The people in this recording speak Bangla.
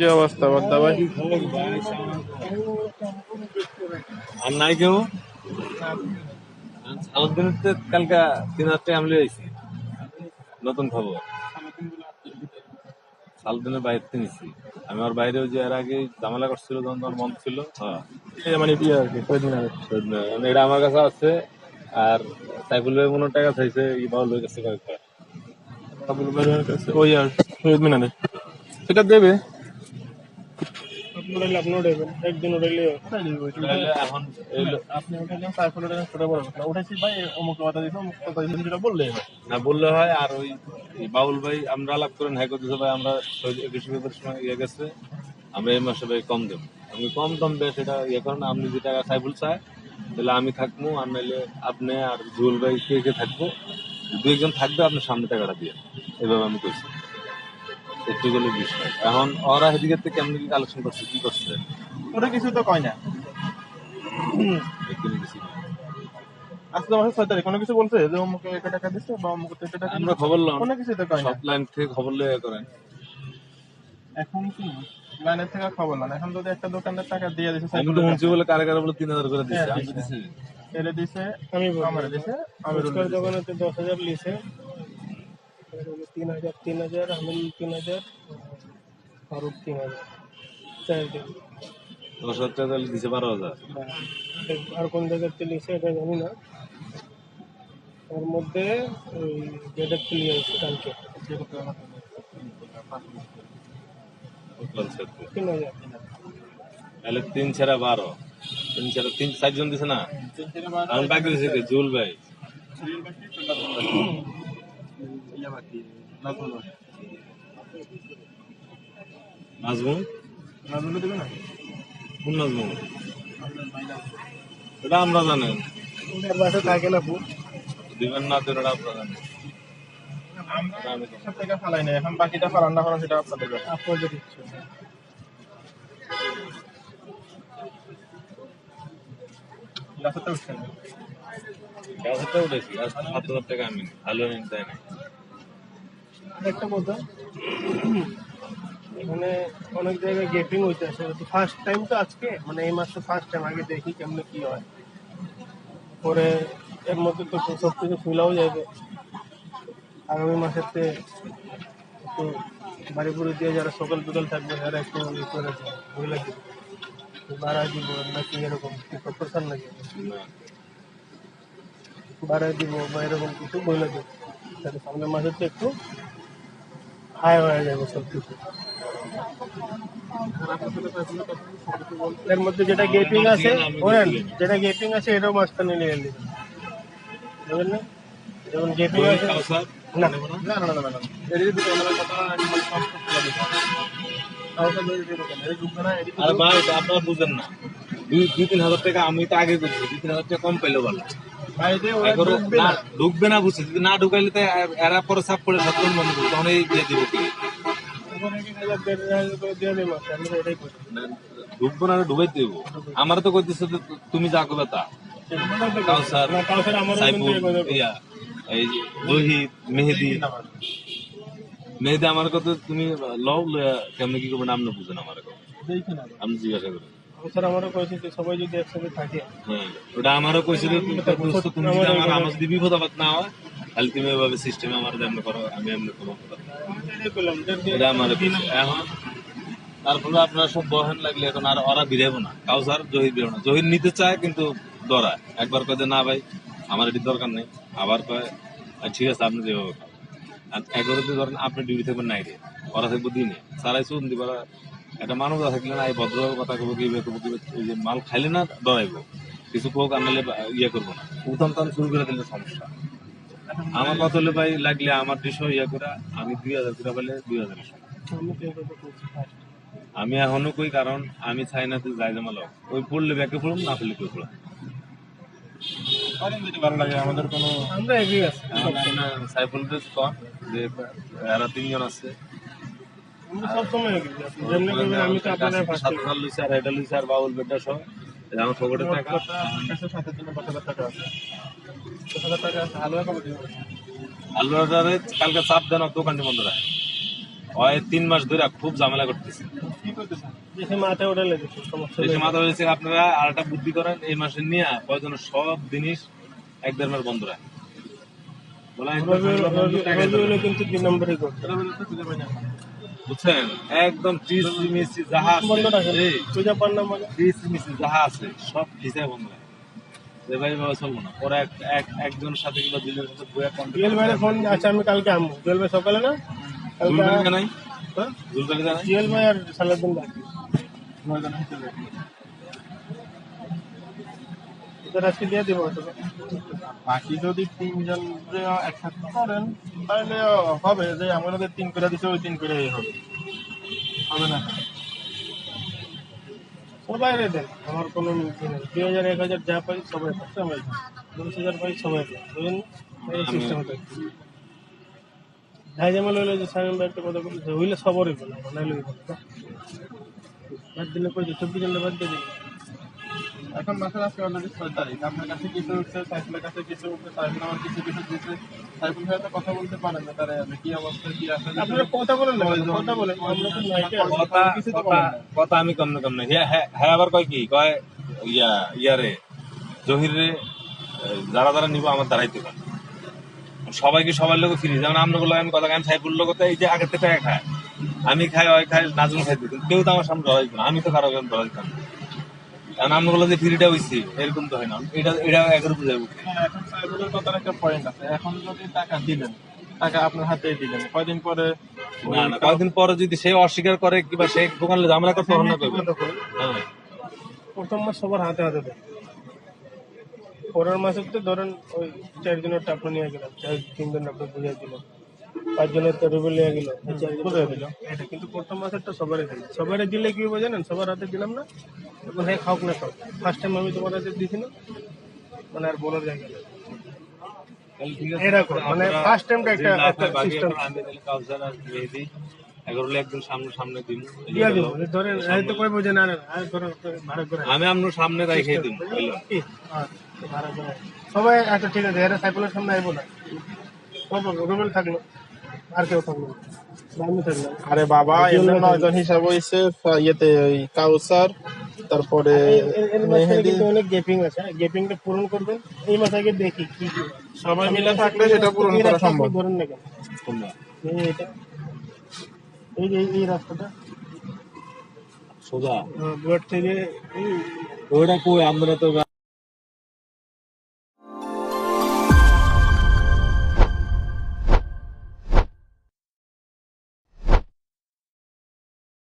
কি অবস্থা বদ্দা ভাই। আর নাই কেউ? সালাদিনের কালকে তিন হাজার আমলে হয়েছি। নতুন খবর। সালাদিনের বাইরে থেকে আমি আমার বাইরেও যে এর আগে ঝামেলা করছিল যখন তোমার মন ছিল হ্যাঁ। মানে বিয়ে আর কি মানে এটা আমার কাছে আছে আর সাইফুল ভাই মনে টাকা চাইছে এই বাউল ভাই কাছে কয়েকটা। আবুল ভাইয়ের কাছে। ওই আর শহীদ মিনারে সেটা দেবে। দেবেন একদিন উঠাইলে তাহলে এখন আপনি উঠাইলেন উঠাইলেন সেটা বড় কথা। উঠাইছি ভাই অমুক কথা অমুক কথা সেটা বললে না বললে হয় আর ওই বাউল ভাই আমরা আলাপ করেন হ্যাঁ করতেছে ভাই আমরা একুশে সময় ইয়ে গেছে আমরা এই মাসে ভাই কম দেবো। আমি কম দাম দেয় সেটা ইয়ে করেন আপনি যে টাকা সাইফুল চায় তাহলে আমি থাকব আর নাহলে আপনি আর জুয়েল ভাই কে কে থাকব দু একজন থাকবে আপনার সামনে টাকাটা দিয়ে। এভাবে আমি কইছি। একটু বিষয়। এখন ওরা এদিকে থেকে কেমন কি কালেকশন করছে কি করছে? ওটা কিছু তো কয় না। আজকে মাসের ছয় তারিখ কোনো কিছু বলছে যে অমুকে এত টাকা দিচ্ছে বা অমুক এত টাকা আমরা খবর লন কোনো কিছু তো কয় না। লাইন থেকে খবর লয়ে করেন। এখন কি? লাইনের থেকে খবর না। এখন যদি একটা দোকানের টাকা দিয়ে দিছে আমি তো বলে কারে কারে বলে তিন হাজার করে আমি দিছি। এলে দিছে আমি আমার দিছে আমি দোকানে দশ হাজার লিছে। তিন হাজার তিন হাজার আমি তিন হাজার ফারুক তিন হাজার। চার দিন। দশ হাজার টাকা তাহলে দিছে বারো হাজার। আর কোন জায়গাতে লিছে এটা জানি না। তার মধ্যে ওই যেটা ক্লিয়ার হয়েছে কালকে। তিন হাজার। তাহলে তিন ছেড়া বারো। তিন ছেড়া তিন চারজন দিছে না? আমি বাকি দিছে জুল ভাই। নাজমু নাজমুল দেবে না? কোন নাজমু এটা আমরা বাসা থাকে না পু দিবেন না দেন এটা আপনারা জানেন আমরা সব থেকে ফালাই না এখন বাকিটা ফালান না ফালান সেটা আপনাদের ব্যাপার। আপনাদের ইচ্ছে। গাছে উঠছে না। গাছটা উঠেছি হাজার টাকা আমি ভালো নেই তাই না একটা কথা এখানে অনেক জায়গায় গেপিং হইতেছে ফার্স্ট টাইম তো আজকে মানে এই মাসে ফার্স্ট টাইম আগে দেখি কেমনে কি হয়। পরে এর মধ্যে তো সব কিছু ফুলাও যাবে। আগামী মাসেতে একটু বাড়ি বুড়ি দিয়ে যারা সকাল বিকাল থাকবে, যারা একটু ই করে মহিলা বাড়ায় দিব নাকি এরকম কিছু প্রচার নাকি? না। বাড়ায় দিব বা এরকম কিছু মহিলা দিব। তাহলে সামনের মাসে তো একটু হাই হয়ে যাবে সব কিছু। এর মধ্যে যেটা গেপিং আছে ওরেন যেটা গেপিং আছে এটাও মাঝখানে নিয়ে এলি। বুঝলেন যেমন গেপিং আছে না। না না না এর যদি কথা মানে সব আর ভাই আপনারা বুঝেন না। দুই দুই তিন হাজার টাকা আমি তো আগে করছি দুই তিন হাজার টাকা কম পেলে ভালো। ঢুকবে না। না না যদি না ঢুকাইলে তো এরা পরে সাপ করে সাতজন বন্ধ করবে তখন এই দিয়ে দিব কি? করে করি। না, ঢুকবো না ঢুকাই দিব। আমার তো কইতেছে তুমি যা করবে তা। কাউসার না। সাইফুল এই ইয়া জহিদ মেহেদি। মেহেদি আমার কথা তুমি লও কেমনে কি করবে না আপনি বুঝেন আমার কথা না। আপনি জিজ্ঞাসা করেন কাউসার আমারও কয়েছে যে সবাই যদি একসাথে থাকে। ওটা আমারও কইছে তুমি তো বুঝছ, তুমি যদি আমার আমার যদি বিপদ আপদ না হয় তাহলে তুমি এভাবে সিস্টেমে আমার এমনি করো আমি এমনি করব আমি তো এটাই করলাম দেড় দিয়ে এটা আমার এখন তারপরে আপনারা সব বহেন লাগলে এখন আর ওরা বিরাইব না। কাউসার জহির বেরো না। জহির নিতে চায় কিন্তু ডরায়। একবার কয় না ভাই আমার এটি দরকার নেই। আবার কয় "আচ্ছা, ঠিক আছে আপনি যেভাবে খান।" আর এগারোতে ধরেন আপনি ডিউটি থাকবেন নাইটে ওরা থাকব দিনে। সারাই শুন দিবার একটা মানুষ থাকলে না এই ভদ্রভাবে কথা কবো কি করব কি যে মাল খাইলে না ডরাইবো কিছু কোক আনলে ইয়ে করব না। উতান টান শুরু করে দিলে সমস্যা। আমার কথা হলে ভাই লাগলে আমার ডিশও ইয়ে করে আমি দুই হাজার করে পেলে দুই হাজার আমি এখনও কই কারণ আমি চাই না তুই যাই জামালো ওই পড়লে ব্যাকে পড়ুম না পড়লে কই পড়ুম ভালো লাগে আমাদের কোনো আমরা এগিয়ে আছি। সাইফুল কন যে এরা তিনজন আছে। কালকে চাপ দেন দোকানটি বন্ধ রাখে হয় তিন মাস ধরে খুব ঝামেলা করতেছে। মাথা হয়েছে আপনারা আর একটা বুদ্ধি করেন এই মাসে নিয়ে প্রয়োজন সব জিনিস এক দেড় মাস বন্ধ। হলে কিন্তু নম্বরই করতে বুঝছেন? একদম টিসিমিসি যাহা আছে রাখেন পান্না মানে টিসিমিসি যাহা আছে সব ভিসায় বন্ধ। যে ভাই বাবা চলবো না। পরে এক এক- একজনের সাথে কিংবা দুজনের সাথে বইয়া জুয়েল ভাইয়ের ফোন আচ্ছা আমি কালকে আমবো জুয়েল ভাই সকালে না? কালকে জানাই? হ্যাঁ? জুয়েল ভাই আর সালাদিন বাকি আজকে দিয়ে দিব বাকি যদি তিনজন একসাথে করেন তাহলে হবে যে আমাদের তিন করে দিতে ওই তিন করে হবে। হবে না? সবাই রে দেন। আমার কোনো দুই হাজার এক হাজার যা পাই সবাই সবাই দশ হাজার পাই সবাই বুঝলেন এই সিস্টেমটা যাই যেমন হইল যে ভাই একটা কথা বলছে হইলে সবরই বলে বলে বাদ দিলে কই চব্বিশ ঘণ্টা বাদ দিয়ে দিবি এখন মাসের আজকে অলরেডি ছয় তারিখ। আপনার কাছে কিছু উঠছে সাইফুলের কাছে কিছু উঠছে সাইফুল আমার কিছু কিছু দিচ্ছে সাইফুল ভাই তো কথা বলতে পারেন না তারা কি অবস্থা কি আছে আপনারা কথা বলেন না কথা বলেন। কথা আমি কম না। কম না। হ্যাঁ আবার কয় কি? কয় ইয়া ইয়ারে জহির রে যারা যারা নিব আমার দাঁড়াইতে পারে সবাইকে সবার লোক ফিরি যেমন আমরা গুলো আমি কথা আমি সাইফুল লোক তো এই যে আগের থেকে খায়। আমি খাই ওই খাই নাজমুল খাই কিন্তু কেউ তো আমার সামনে ধরাইতো না। আমি তো কারও ধরাইতাম না। কারণ আমরা গুলো যে ফ্রিটা হইছি এরকম তো হয় না। এটা এটা একের উপর যাব হ্যাঁ, এখন সাইফুলের কথার একটা পয়েন্ট আছে। এখন যদি টাকা দিলেন টাকা আপনার হাতে দিলেন কয়দিন পরে না না কয়েকদিন পরে যদি সে অস্বীকার করে কিংবা সে দোকানে ঝামেলা করতে তখন না। হ্যাঁ। প্রথম মাস সবার হাতে হাতে দেয়। পরের মাসে তো ধরেন ওই চারজনের টাকা নিয়ে গেলাম চার তিনজন আপনার বুঝিয়ে দিল। পাঁচজনের তো রুবেল নিয়ে গেল। দিল? এটা কিন্তু প্রথম মাসেরটা সবারই দিল। সবারই দিলে কি হবে জানেন? সবার হাতে দিলাম না। তখন হ্যাঁ খাওক না খাও ফার্স্ট টাইম আমি তোমার হাতে দিছি না মানে আর বলার জায়গা এরকম, মানে একটা- আমি তাহলে কাউসার আর মেহেদি সামনে সামনে দিন ধরেন এই তো কই বোঝে না না আর ধরেন ভাড়া করে। আমি আপনার সামনে রাইখে দিন? হ্যাঁ। সবাই আচ্ছা ঠিক আছে এরা সাইকেলের সামনে আইবো না। রুবেল থাকল। আর কেউ থাকল আরে বাবা এমনি নয়জন হিসাব হয়েছে ইয়েতে ওই কাউসার তারপরে অনেক গ্যাপিং আছে গ্যাপিংটা পূরণ করবেন এই মাসে আগে দেখি কি সবাই মিলে থাকলে সেটা পূরণ করা সম্ভব। ধরেন না কেন? এই এটা। এই যে এই রাস্তাটা। সোজা। বুয়ার থেকে ওইটা কই? আমরা তো